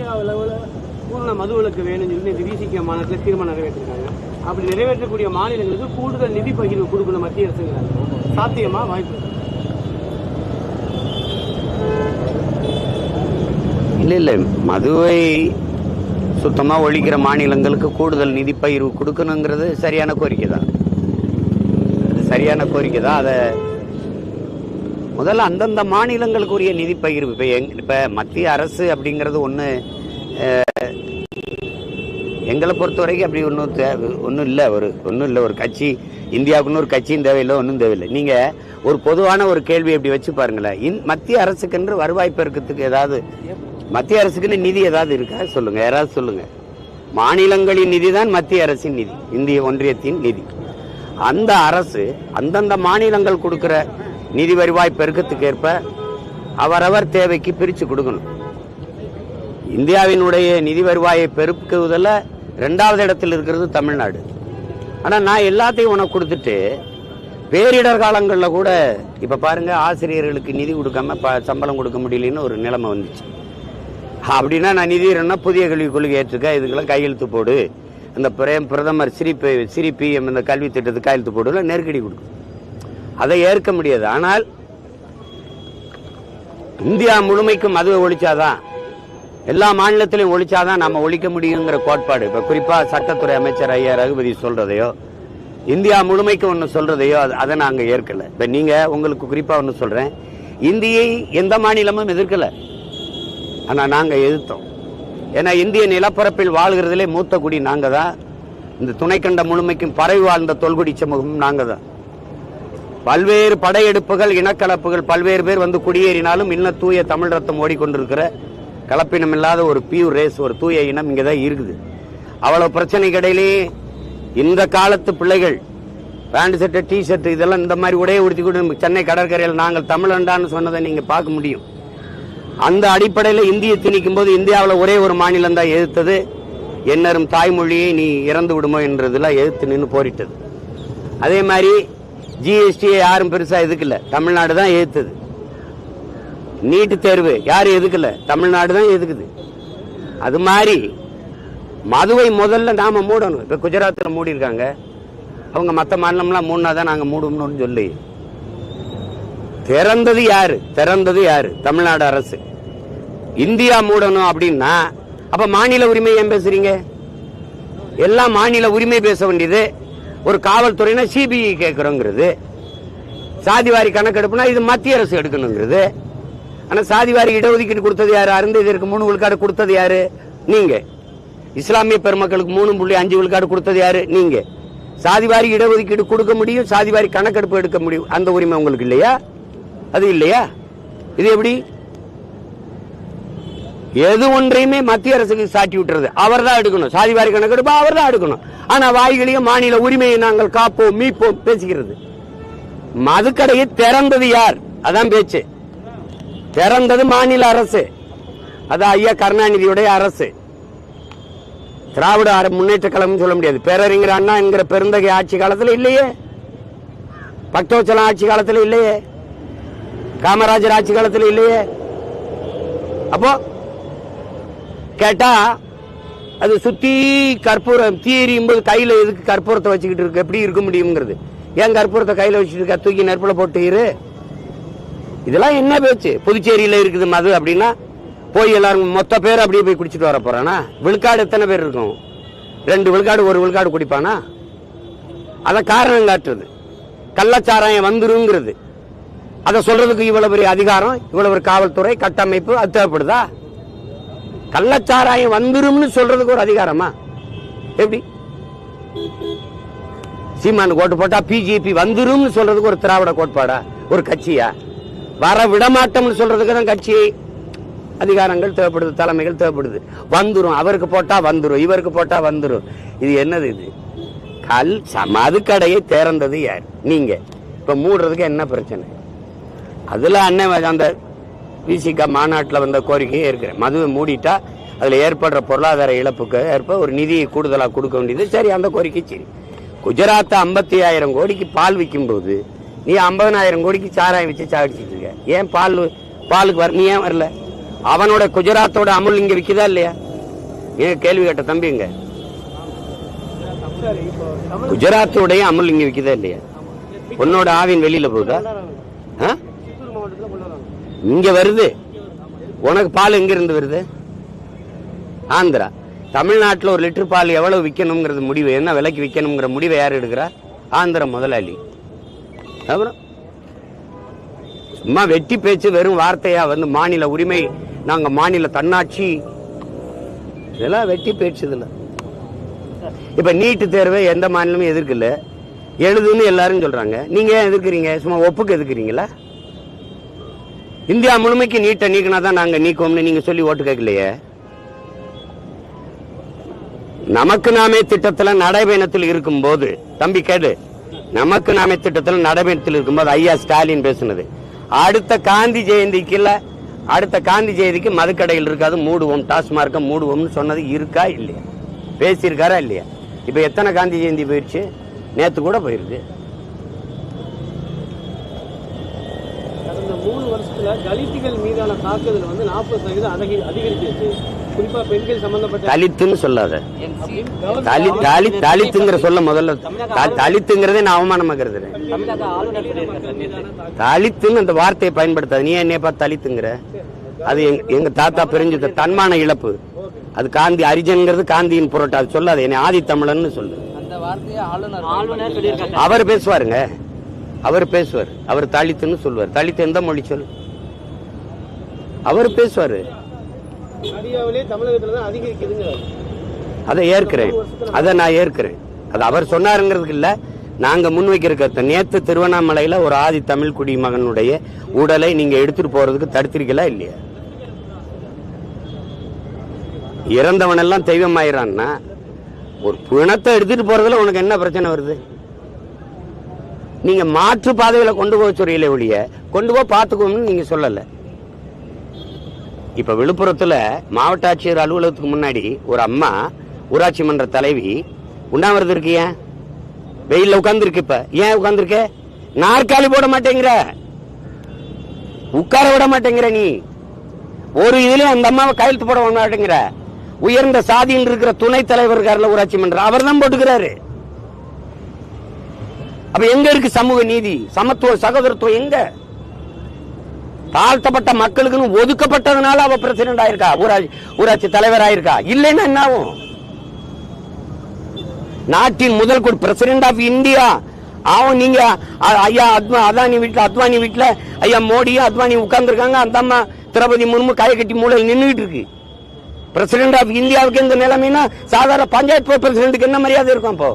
India அளவில் பூர்ண மதுவிலக்கு வேணும்னு சொல்லி இந்த விசிக மாநிலத்தில் தீர்மானம் நிறைவேற்றிருக்காங்க. அப்படி நிறைவேற்றக்கூடிய மாநிலங்களுக்கு கூடுதல் நிதி பகிர்வு கொடுக்கணும் மத்திய அரசுங்கிறாங்க. சாத்தியமா? வாய்ப்பு இல்லை இல்லை. மதுவை சுத்தமாக ஒழிக்கிற மாநிலங்களுக்கு கூடுதல் நிதி பகிர்வு கொடுக்கணுங்கிறது சரியான கோரிக்கை தான் சரியான கோரிக்கை தான் அதை முதல்ல அந்தந்த மாநிலங்களுக்குரிய நிதி பகிர்வு. இப்போ எங் இப்போ மத்திய அரசு அப்படிங்கிறது ஒன்று எங்களை பொறுத்த வரைக்கும் அப்படி ஒன்றும் தேவை ஒன்றும் இல்லை. ஒரு ஒன்றும் இல்லை. ஒரு கட்சி இந்தியாவுக்குன்னு ஒரு கட்சியும் தேவையில்லை ஒன்றும் தேவையில்லை. நீங்கள் ஒரு பொதுவான ஒரு கேள்வி அப்படி வச்சு பாருங்களேன். இந் மத்திய அரசுக்கென்று வருவாய் பெருக்கத்துக்கு ஏதாவது மத்திய அரசுக்குன்னு நிதி ஏதாவது இருக்கா? சொல்லுங்க. யாராவது சொல்லுங்க. மாநிலங்களின் நிதி தான் மத்திய அரசின் நிதி. இந்திய ஒன்றியத்தின் நிதி. அந்த அரசு அந்தந்த மாநிலங்கள் கொடுக்குற நிதி வருவாய் பெருக்கத்துக்கு ஏற்ப அவரவர் தேவைக்கு பிரித்து கொடுக்கணும். இந்தியாவினுடைய நிதி வருவாயை பெருக்குவதில் ரெண்டாவது இடத்தில் இருக்கிறது தமிழ்நாடு. ஆனால் நான் எல்லாத்தையும் உனக்கு கொடுத்துட்டு பேரிடர் காலங்களில் கூட இப்போ பாருங்கள் ஆசிரியர்களுக்கு நிதி கொடுக்காம ப சம்பளம் கொடுக்க முடியலன்னு ஒரு நிலைமை வந்துச்சு. அப்படின்னா நான் நிதி வேணும்னா புதிய கல்விக் கொள்கை ஏற்றுக்க இதுக்கெல்லாம் கையெழுத்து போடு. இந்த பிரேம் பிரதமர் சிரி பி- சிரி பிஎம் இந்த கல்வி திட்டத்துக்கு கையெழுத்து போடுல நெருக்கடி கொடுக்கும் அதை ஏற்க முடியாது. ஆனால் இந்தியா முழுமைக்கும் மதுவை ஒழிச்சாதான் எல்லா மாநிலத்திலையும் ஒழிச்சாதான் நம்ம ஒழிக்க முடியுங்கிற கோட்பாடு. இப்ப குறிப்பா சட்டத்துறை அமைச்சர் ஐயா ரகுபதி சொல்றதையோ இந்தியா முழுமைக்கு ஒன்று சொல்றதையோ அது- அதை நாங்கள் ஏற்கல. இப்ப நீங்க உங்களுக்கு குறிப்பா ஒன்று சொல்றேன். இந்தியை எந்த மாநிலமும் எதிர்க்கல. ஆனா நாங்க எதிர்த்தோம். ஏன்னா இந்திய நிலப்பரப்பில் வாழ்கிறதுலே மூத்த குடி நாங்க தான் இந்த துணைக்கண்ட முழுமைக்கும் பறவை வாழ்ந்த தொல்குடி சமூகமும் நாங்க தான் பல்வேறு படையெடுப்புகள் இனக்கலப்புகள் பல்வேறு பேர் வந்து குடியேறினாலும் இன்னும் தூய தமிழ் ரத்தம் ஓடிக்கொண்டிருக்கிற கலப்பினம் இல்லாத ஒரு பியூர் ரேஸ் ஒரு தூய இனம் இங்கே தான் இருக்குது அவ்வளோ பிரச்சனைக்கிடையிலே இந்த காலத்து பிள்ளைகள் பேண்ட் ஷர்ட்டு டி ஷர்ட் இதெல்லாம் இந்த மாதிரி உடைய உடுத்தி கூட சென்னை கடற்கரையில் நாங்கள் தமிழண்டான்னு சொன்னதை நீங்கள் பார்க்க முடியும். அந்த அடிப்படையில் இந்திய திணிக்கும் போது இந்தியாவில் ஒரே ஒரு மாநிலம் தான் எதிர்த்தது. என்னரும் தாய்மொழியை நீ இறந்து விடுமோ என்றதெல்லாம் எதிர்த்து நின்று போரிட்டது. அதே மாதிரி ஜிஎஸ்டியை யாரும் பெருசாக எதுக்கல. தமிழ்நாடு தான் ஏற்றுது நீட்டு தேர்வு யாரும் எதுக்கல. தமிழ்நாடு தான் எதுக்குது. அது மாதிரி மதுவை முதல்ல நாம மூடணும். இப்போ குஜராத்தில் மூடி இருக்காங்க அவங்க மற்ற மாநிலம்லாம் மூணா தான் நாங்கள் மூடணும்னு சொல்லி. திறந்தது யாரு? திறந்தது யாரு? தமிழ்நாடு அரசு. இந்தியா மூடணும் அப்படின்னா அப்ப மாநில உரிமை ஏன் பேசுறீங்க? எல்லாம் மாநில உரிமை பேச வேண்டியது ஒரு காவல்துறைனா சிபிஐ கேட்குறோங்கிறது சாதிவாரி கணக்கெடுப்புனா இது மத்திய அரசு எடுக்கணுங்கிறது. ஆனால் சாதிவாரி இடஒதுக்கீடு கொடுத்தது யாரு? அருந்ததிற்கு மூணு விழுக்காடு கொடுத்தது யாரு? நீங்க. இஸ்லாமிய பெருமக்களுக்கு மூணு புள்ளி அஞ்சு விழுக்காடு கொடுத்தது யாரு? நீங்க. சாதிவாரி இடஒதுக்கீடு கொடுக்க முடியும் சாதிவாரி கணக்கெடுப்பு எடுக்க முடியும். அந்த உரிமை உங்களுக்கு இல்லையா? அது இல்லையா? இது எப்படி? எது ஒன்றையுமே மத்திய அரசுக்கு சாட்டி விட்டுறது. அவர் தான் எடுக்கணும். சாதிவாரி கணக்கெடுப்பு அவர் தான் எடுக்கணும். ஆனா வாய்களையும் மாநில உரிமையை நாங்கள் காப்போம் மீட்போம் பேசுகிறது மதுக்கடையை திறந்தது யார்? அதான் பேச்சு. திறந்தது மாநில அரசு. அது ஐயா கருணாநிதியுடைய அரசு. திராவிட அர- முன்னேற்ற கழகம் சொல்ல முடியாது. பேரறிஞர் அண்ணா என்கிற பெருந்தகை ஆட்சி காலத்துல இல்லையே. பக்தோச்சலம் ஆட்சி காலத்துல இல்லையே. காமராஜர் ஆட்சி காலத்துல இல்லையே. அப்போ கேட்டா அது சுத்தி கற்பூரம் தீ எரியும் கையில எதுக்கு கற்பூரத்தை வச்சுக்கிட்டு இருக்கு? எப்படி இருக்க முடியுங்கிறது ஏன் கற்பூரத்தை கையில வச்சுட்டு இருக்க? தூக்கி நெருப்புல போட்டு இரு. இதெல்லாம் என்ன பேச்சு? புதுச்சேரியில இருக்குது மது அப்படின்னா போய் எல்லாரும் மொத்த பேர் அப்படியே போய் குடிச்சிட்டு வர போறானா? விழுக்காடு எத்தனை பேர் இருக்கும்? ரெண்டு விழுக்காடு ஒரு விழுக்காடு குடிப்பானா? அதை காரணம் காட்டுறது. கள்ளச்சாராயம் வந்துருங்கிறது. அதை சொல்றதுக்கு இவ்வளவு பெரிய அதிகாரம் இவ்வளவு ஒரு காவல்துறை கட்டமைப்பு அது தேவைப்படுதா? கள்ளச்சாராயம் வந்துரும்னு சொல்றதுக்கு ஒரு அதிகாரமா? எப்படி? சீமான் கோட்டு போட்டா பிஜேபி வந்துரும்னு சொல்றதுக்கு ஒரு திராவிட கோட்பாடா? ஒரு கட்சியா? வர விடமாட்டோம்னு சொல்றதுக்கு தான் கட்சி அதிகாரங்கள் தேவைப்படுது தலைமைகள் தேவைப்படுது. வந்துரும் அவருக்கு போட்டா வந்துரும் இவருக்கு போட்டா வந்துரும். இது என்னது இது? கல் மதுக்கடையை திறந்தது யார்? நீங்க. இப்ப மூடுறதுக்கு என்ன பிரச்சனை? அதுல அண்ணன் அந்த விசிகா மாநாட்டில் வந்த கோரிக்கையே இருக்கிறேன். மதுவை மூடிட்டா அதில் ஏற்படுற பொருளாதார இழப்புக்கு ஏற்ப ஒரு நிதியை கூடுதலாக கொடுக்க வேண்டியது. சரி அந்த கோரிக்கை சரி. குஜராத்தை ஐம்பத்தி ஆயிரம் கோடிக்கு பால் விற்கும்போது நீ ஐம்பதனாயிரம் கோடிக்கு சாராயம் வச்சு சாடிச்சிட்டு இருக்க. ஏன் பால் பாலுக்கு வர நீ ஏன் வரல? அவனோட குஜராத்தோட அமுல் இங்கே விற்கிதா இல்லையா? ஏன் கேள்வி கேட்ட தம்பிங்க சரி குஜராத்தோடைய அமுல் இங்கே விற்கிதா இல்லையா? உன்னோட ஆவின் வெளியில போகுதா ஆ? சித்தூர் மாவட்டத்தில் கொண்டு வராங்க இங்க வருது. உனக்கு பால் எங்க இருந்து வருது? ஆந்திரா. தமிழ்நாட்டில் ஒரு லிட்டர் பால் எவ்வளவு விற்கணுங்கிறது முடிவு. என்ன விலைக்கு விற்கணுங்கிற முடிவை யார் எடுக்கிறா? ஆந்திர முதலாளி. அப்புறம்? சும்மா வெட்டி பேச்சு வெறும் வார்த்தையா வந்து மாநில உரிமை நாங்க மாநில தன்னாட்சி. இதெல்லாம் வெட்டி பேச்சு இதில். இப்ப நீட்டு தேர்வை எந்த மாநிலமும் எதிர்க்கல. எழுதுன்னு எல்லாரும் சொல்றாங்க. நீங்க ஏன் எதிர்க்கிறீங்க? சும்மா ஒப்புக்கு எதிர்க்கிறீங்களா? இந்தியா முழுமைக்கு நீட்டை நீக்கினா தான் நாங்க நீக்குவோம்னு நீங்க சொல்லி ஓட்டு கேட்கலையே? நமக்கு நாமே திட்டத்துல நடைபயணத்தில் இருக்கும்போது தம்பி கேடு நமக்கு நாமே திட்டத்தில் நடைபயணத்தில் இருக்கும்போது ஐயா ஸ்டாலின் பேசுனது. அடுத்த காந்தி ஜெயந்திக்குல அடுத்த காந்தி ஜெயந்திக்கு மதுக்கடையில் இருக்காது மூடுவோம் டாஸ்மார்க்க மூடுவோம்னு சொன்னது இருக்கா இல்லையா? பேசியிருக்காரா இல்லையா? இப்போ எத்தனை காந்தி ஜெயந்தி போயிடுச்சு? நேத்து கூட போயிருக்கு. மூணு வருஷத்துல தலித்துகள் மீதான தாக்குதல் வந்து நாற்பது சதவீதம் அதிக அதிகரிச்சிருச்சு. குறிப்பா பெண்கள் சம்பந்தப்பட்ட தலித்துன்னு சொல்லாத. தலித்துங்கிற சொல்ல முதல்ல தலித்துங்கிறதே நான் அவமானமா கருதுறேன் தமிழக ஆளுநர் மக்கள் மீதான தாக்குதல் தலித்துன்னு அந்த வார்த்தையை பயன்படுத்தாது. நீ என்னைய பார்த்து தலித்துங்கிற? அது எங்க- எங்க தாத்தா பிரிஞ்சது தன்மான இழப்பு. அது காந்தி அரிஜன்ங்கிறது காந்தியின் புரட்டு. அது சொல்லாது. என்னை ஆதி தமிழன்னு சொல்லு. அவர் பேசுவாருங்க. அவர் பேசுவார். அவர் தலித்துன்னு சொல்லுவார் தலித்து எந்த மொழி சொல் அவர் பேசுவாரு. அதை ஏற்கிறேன். அதை நான் ஏற்கிறேன். அது அவர் சொன்னாருங்கிறதுக்கு இல்ல. நாங்க முன்வைக்கிற கருத்து நேத்து திருவண்ணாமலையில ஒரு ஆதி தமிழ் குடி மகனுடைய உடலை நீங்க எடுத்துட்டு போறதுக்கு தடுத்திருக்கலா இல்லையா? இறந்தவன் எல்லாம் தெய்வம் ஆயிரான்னா ஒரு பிணத்தை எடுத்துட்டு போறதுல உனக்கு என்ன பிரச்சனை வருது? நீங்க மாற்று பாதையில கொண்டு போக சொல்றீங்களே ஒழிய கொண்டு போய் பார்த்துக்கோம்னு நீங்க சொல்லல. இப்ப விழுப்புரத்துல மாவட்ட ஆட்சியர் அலுவலகத்துக்கு முன்னாடி ஒரு அம்மா ஊராட்சி மன்ற தலைவி உண்ணாவிரதம் இருக்கு ஏன்? வெயில்ல உட்கார்ந்துருக்கு இப்ப. ஏன் உட்கார்ந்துருக்க? நாற்காலி போட மாட்டேங்கிற. உட்கார விட மாட்டேங்கிற நீ. ஒரு இதுல அந்த அம்மாவை கையெழுத்து போட மாட்டேங்கிற. உயர்ந்த சாதியில் இருக்கிற துணைத் தலைவர் ஊராட்சி மன்றம் அவர் தான் போட்டுக்கிறாரு. அப்ப எங்க இருக்கு சமூக நீதி? சமத்துவ சகோதரத்துவம் எங்க? தாழ்த்தப்பட்ட மக்களுக்குன்னு ஒதுக்கப்பட்டதுனால அவ பிரசிடண்ட் ஆயிருக்கா? ஊராட்சி ஊராட்சி தலைவர் ஆயிருக்கா? இல்லைன்னா என்ன ஆகும்? நாட்டின் முதல் குடி பிரசிடென்ட் ஆஃப் இந்தியா அவன் நீங்க ஐயா அத்வா அதானி வீட்டுல அத்வானி வீட்டுல ஐயா மோடியும் அத்வானி உட்கார்ந்துருக்காங்க. அந்த அம்மா திரௌபதி முர்மு கையை கட்டி மூலையில் நின்றுட்டு இருக்கு. பிரசிடென்ட் ஆஃப் இந்தியாவுக்கு இந்த நிலைமைன்னா சாதாரண பஞ்சாயத்து பிரசிடண்ட்டுக்கு என்ன மரியாதை இருக்கும் அப்போ?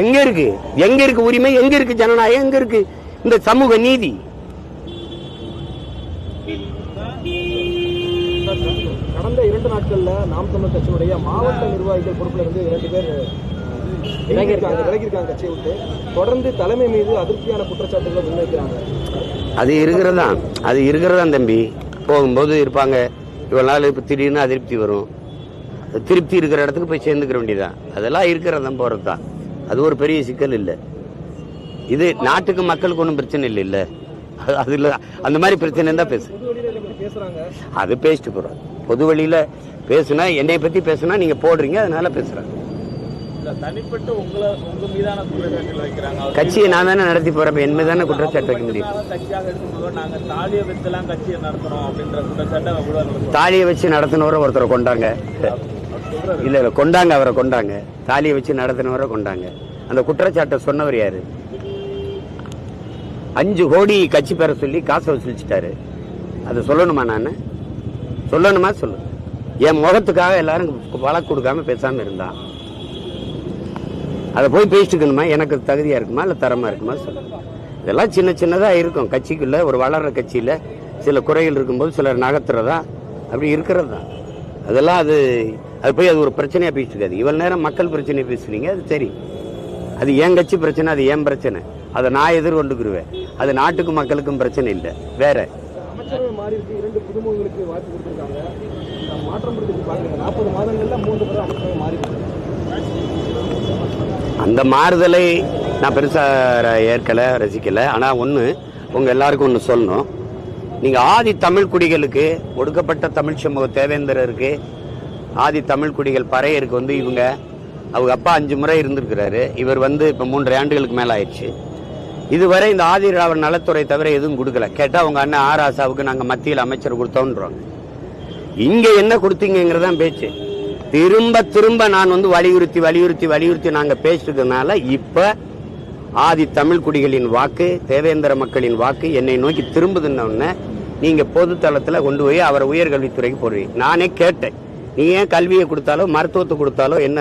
எங்க இருக்கு? எங்க இருக்கு உரிமை? எங்க இருக்கு ஜனநாயகம்? எங்க இருக்கு இந்த சமூக நீதி? கடந்த இரண்டு நாட்கள்ல நாம் தமிழர் கட்சியினுடைய மாவட்ட நிர்வாகிகள் பொறுப்புல இருந்து இரண்டு பேர் விலகியிருக்காங்க விலகியிருக்காங்க கட்சியை விட்டு. தொடர்ந்து தலைமை மீது அதிருப்தியான குற்றச்சாட்டுகளை முன்வைக்கிறாங்க. அது இருக்கிறதா? அது இருக்கிறதா தம்பி? போகும்போது இருப்பாங்க. இவ்வளவு நாள் இப்ப திடீர்னு அதிருப்தி வரும். அது திருப்தி இருக்கிற இடத்துக்கு போய் சேர்ந்துக்கிற வேண்டியதான் அதெல்லாம் இருக்கிறதான் போறதுதான். அது ஒரு பெரிய சிக்கல் இல்லை. இது நாட்டுக்கு மக்களுக்கு ஒன்றும் பிரச்சனை இல்லை இல்ல. அது- இல்ல. அந்த மாதிரி பிரச்சனை இருந்தா பேசு. அது பேசிட்டு போறோம் பொது வழியில பேசுனா என்னை பத்தி பேசுனா நீங்க போடுறீங்க அதனால அவர் கட்சியை நான் தானே நடத்தி போறேன் என் மீது தானே குற்றச்சாட்டு வைக்க முடியும்? தாலியை வச்சு நடத்தினவரை ஒருத்தரை கொண்டாங்க. இல்ல இல்ல கொண்டாங்க அவரை கொண்டாங்க. தாலியை வச்சு நடத்தினவரை கொண்டாங்க. அந்த குற்றச்சாட்டை சொன்னவர் யாரு? அஞ்சு கோடி கட்சி பெற சொல்லி காசை வசூலிச்சிட்டாரு. அதை சொல்லணுமா நான்? சொல்லணுமா? சொல்லு. என் முகத்துக்காக எல்லாரும் வழக்கு கொடுக்காம பேசாம இருந்தான் அதை போய் பேசிட்டுக்கணுமா எனக்கு தகுதியா இருக்குமா? இல்ல தரமா இருக்குமா? சொல்லு. இதெல்லாம் சின்ன சின்னதா இருக்கும். கட்சிக்குள்ள ஒரு வளர்ற கட்சியில சில குறைகள் இருக்கும்போது சிலர் நகர்த்துறதா? அப்படி இருக்கிறது தான். அதெல்லாம் அது அது போய் அது ஒரு பிரச்சனையா பேசிட்டு இருக்காது இவ்வளவு நேரம் மக்கள் பிரச்சனையை பேசுறீங்க அது சரி. அது என் கட்சி பிரச்சனை அது என் பிரச்சனை. அதை நான் எதிர்கொண்டுக்குருவேன். அது நாட்டுக்கும் மக்களுக்கும் பிரச்சனை இல்லை. வேற. அந்த மாறுதலை நான் பெருசா ர- ஏற்கல ரசிக்கல. ஆனா ஒண்ணு உங்க எல்லாருக்கும் ஒன்று சொல்லணும். நீங்க ஆதி தமிழ் குடிகளுக்கு ஒடுக்கப்பட்ட தமிழ் சமூக தேவேந்திரருக்கு ஆதி தமிழ் குடிகள் பறையருக்கு வந்து இவங்க அவங்க அப்பா அஞ்சு முறை இருந்திருக்கிறாரு. இவர் வந்து இப்போ மூன்றரை ஆண்டுகளுக்கு மேலே ஆயிடுச்சு. இதுவரை இந்த ஆதி திராவிட நலத்துறை தவிர எதுவும் கொடுக்கல. கேட்டால் அவங்க அண்ணன் ஆர் ஆசாவுக்கு நாங்கள் மத்தியில் அமைச்சர் கொடுத்தோன்றாங்க இங்கே என்ன கொடுத்தீங்கிறதான் பேச்சு. திரும்ப திரும்ப நான் வந்து வலியுறுத்தி வலியுறுத்தி வலியுறுத்தி நாங்கள் பேசுறதுனால இப்போ ஆதி தமிழ் குடிகளின் வாக்கு தேவேந்திர மக்களின் வாக்கு என்னை நோக்கி திரும்புதுன்ன உடனே நீங்க பொது கொண்டு போய் அவரை உயர்கல்வித்துறைக்கு போடுவீங்க. நானே கேட்டேன். நீ ஏன் கல்வியை கொடுத்தாலோ மருத்துவத்தை கொடுத்தாலோ என்ன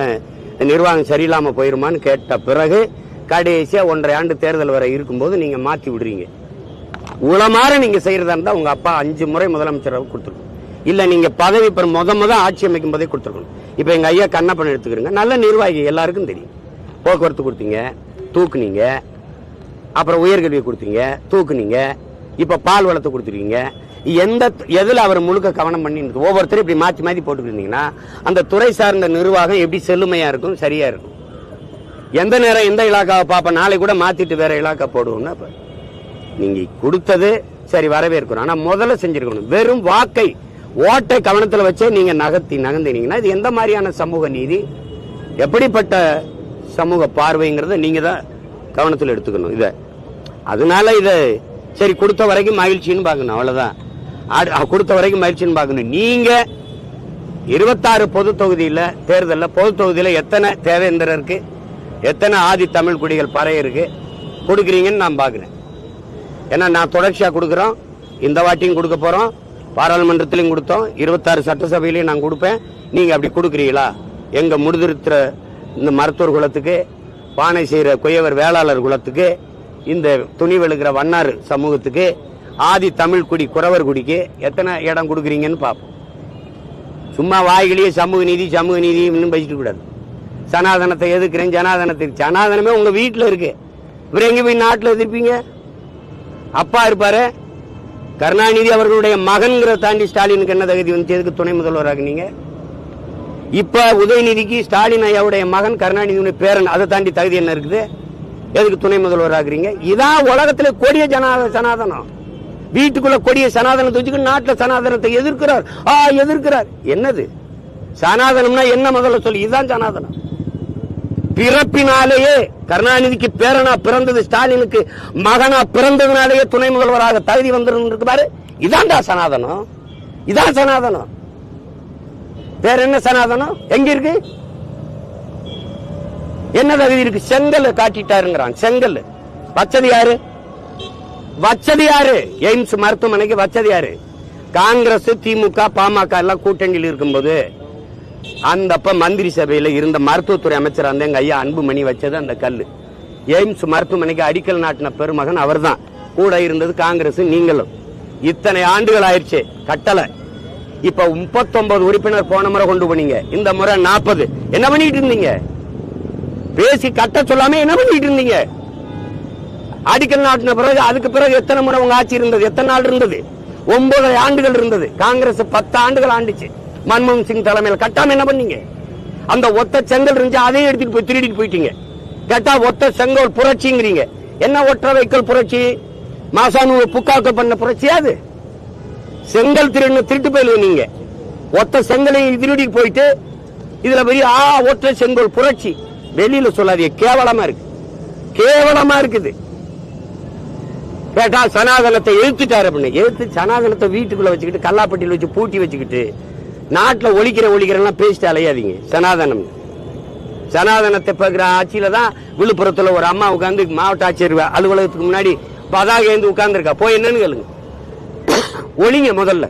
நிர்வாகம் சரியில்லாமல் போயிருமான்னு கேட்ட பிறகு கடைசியாக ஒன்றரை ஆண்டு தேர்தல் வரை இருக்கும்போது நீங்கள் மாற்றி விடுறீங்க. உளமாற நீங்கள் செய்கிறதா இருந்தால் உங்கள் அப்பா அஞ்சு முறை முதலமைச்சராக கொடுத்துருக்கணும். இல்லை நீங்கள் பதவி பெற முத முத ஆட்சி அமைக்கும் போதே கொடுத்துருக்கணும். இப்போ எங்கள் ஐயா கண்ணப்பன் எடுத்துக்கிறீங்க. நல்ல நிர்வாகி எல்லாருக்கும் தெரியும். போக்குவரத்து கொடுத்தீங்க தூக்குனீங்க அப்புறம் உயர்கல்வி கொடுத்தீங்க தூக்குனீங்க இப்போ பால் வளத்தை கொடுத்துருக்கீங்க. எந்த எதில் அவர் முழுக்க கவனம் பண்ணி ஒவ்வொருத்தரும் இப்படி மாற்றி மாற்றி போட்டுக்கிட்டீங்கன்னா அந்த துறை சார்ந்த நிர்வாகம் எப்படி செல்லுமையாக இருக்கும் சரியாக இருக்கும்? எந்த நேரம் எந்த இலாக்காவை பார்ப்பேன் நாளை கூட மாற்றிட்டு வேற இலாக்கா போடுவோம்னா இப்போ நீங்கள் கொடுத்தது சரி வரவேற்கிறோம். ஆனால் முதல்ல செஞ்சுருக்கணும். வெறும் வாக்கை ஓட்டை கவனத்தில் வச்சே நீங்கள் நகர்த்தி நகர்ந்தீங்கன்னா இது எந்த மாதிரியான சமூக நீதி? எப்படிப்பட்ட சமூக பார்வைங்கிறத நீங்கள் தான் கவனத்தில் எடுத்துக்கணும். இதை அதனால இதை சரி கொடுத்த வரைக்கும் மகிழ்ச்சின்னு பார்க்கணும். அவ்வளோதான் கொடுத்த வரைக்கும் மகிழ்ச்சின்னு பார்க்கணும். நீங்க இருபத்தாறு பொது தொகுதியில் தேர்தலில் பொது தொகுதியில் எத்தனை தேவேந்திரருக்கு எத்தனை ஆதி தமிழ் குடிகள் பறையருக்கு கொடுக்குறீங்கன்னு நான் பார்க்குறேன். ஏன்னா நான் தொடர்ச்சியாக கொடுக்குறோம். இந்த வாட்டியும் கொடுக்க போகிறோம் பாராளுமன்றத்திலையும் கொடுத்தோம். இருபத்தாறு சட்டசபையிலையும் நான் கொடுப்பேன். நீங்கள் அப்படி கொடுக்குறீங்களா? எங்கள் முடிதிருத்துற இந்த மருத்துவர் குலத்துக்கு பானை செய்கிற குயவர் வேளாளர் குலத்துக்கு இந்த துணி வெளுக்கிற வண்ணார் சமூகத்துக்கு ஆதி தமிழ் குடி குறவர் குடிக்கு எத்தனை இடம் கொடுக்குறீங்கன்னு பார்ப்போம். சும்மா வாய்களையே சமூக நீதி சமூக நீதி இன்னும் பேசிட்டு கூடாது. சனாதனத்தை எதிர்க்கிறேன் ஜனாதனத்துக்கு சனாதனமே உங்கள் வீட்டில் இருக்கு. இவர் எங்கே போய் நாட்டில் எதிர்ப்பீங்க? அப்பா இருப்பாரு. கருணாநிதி அவர்களுடைய மகன்கிற தாண்டி ஸ்டாலினுக்கு என்ன தகுதி வந்து எதுக்கு துணை முதல்வராக நீங்க? இப்ப உதயநிதிக்கு ஸ்டாலின் ஐயாவுடைய மகன் கருணாநிதியுடைய பேரன் அதை தாண்டி தகுதி என்ன இருக்குது? எதுக்கு துணை முதல்வராகிறீங்க? இதான் உலகத்துல கொடிய ஜனாத சனாதனம். வீட்டுக்குள்ள கொடிய சனாதனத்தை வச்சுக்கிட்டு நாட்டுல சனாதனத்தை எதிர்க்கிறார். ஆ எதிர்க்கிறார். என்னது? சனாதனம்னா என்ன முதல்ல சொல்லி? இதுதான் சனாதனம். பிறப்பினாலேயே கருணாநிதிக்கு பேரனா பிறந்தது ஸ்டாலினுக்கு மகனா பிறந்ததுனாலேயே துணை முதல்வராக தகுதி வந்திருக்கு பாரு. இதான்டா சனாதனம். இதான் சனாதனம். வேற என்ன சனாதனம்? எங்க இருக்கு? என்ன தகுதி இருக்கு? செங்கல் காட்டிட்டாருங்கிறான். செங்கல். வச்சது யாரு? வச்சது யாரு? எய்ம்ஸ் மருத்துவமனைக்கு வச்சது யாரு? காங்கிரஸ் திமுக பாமக எல்லாம் கூட்டணியில் இருக்கும்போது அந்த அப்ப மந்திரி சபையில் இருந்த மருத்துவத்துறை அமைச்சர் அந்த எங்க ஐயா அன்புமணி வச்சது அந்த கல் எய்ம்ஸ் மருத்துவமனைக்கு அடிக்கல் நாட்டின பெருமகன் அவர்தான். கூட இருந்தது காங்கிரஸ் நீங்களும். இத்தனை ஆண்டுகள் ஆயிடுச்சு கட்டளை இப்ப முப்பத்தொன்பது உறுப்பினர் போன முறை கொண்டு போனீங்க. இந்த முறை நாற்பது என்ன பண்ணிட்டு இருந்தீங்க? பேசி கட்ட சொல்லாம என்ன பண்ணிட்டு இருந்தீங்க? அடிக்கல் நாட்டின பிறகு அதுக்கு பிறகு எத்தனை முறை உங்க ஆட்சி இருந்தது? எத்தனை நாள் இருந்தது? ஒன்பது ஆண்டுகள் இருந்தது. காங்கிரஸ் பத்து ஆண்டுகள் ஆண்டுச்சு. மன்மோகன் சிங் தலைமையில். கட்டாம என்ன பண்ணீங்க? அந்த ஒத்த செங்கல் இருந்துச்சு அதையும் எடுத்துட்டு போய் திருடிட்டு போயிட்டீங்க. கேட்டா ஒத்த செங்கல் புரட்சிங்கிறீங்க. என்ன ஒற்ற வைக்கல் புரட்சி? மாசானு புக்காக்க பண்ண புரட்சியா அது? செங்கல் திருடு திருட்டு போயிடுவீங்க நீங்க. ஒத்த செங்கலையும் திருடி போயிட்டு இதுல பெரிய ஆ ஒற்ற செங்கல் புரட்சி. வெளியில சொல்லாதீங்க. கேவலமா இருக்கு. கேவலமா இருக்குது. கேட்டா சனாதனத்தை எழுத்துட்டாரு அப்படின்னு. எழுத்து சனாதனத்தை வீட்டுக்குள்ள வச்சுக்கிட்டு கல்லாப்பட்டியில் வச்சு பூட்டி வச்சுக்கிட்டு நாட்டுல ஒழிக்கிற ஒழிக்கிறெல்லாம் பேசிட்டு அலையாதீங்க. சனாதனம். சனாதனத்தை பார்க்கிற ஆட்சியில தான் விழுப்புரத்துல ஒரு அம்மா உட்கார்ந்து மாவட்ட ஆட்சியர் அலுவலகத்துக்கு முன்னாடி பதாக ஏந்து உட்கார்ந்துருக்கா. போய் என்னன்னு கேளுங்க. ஒளிங்க முதல்ல.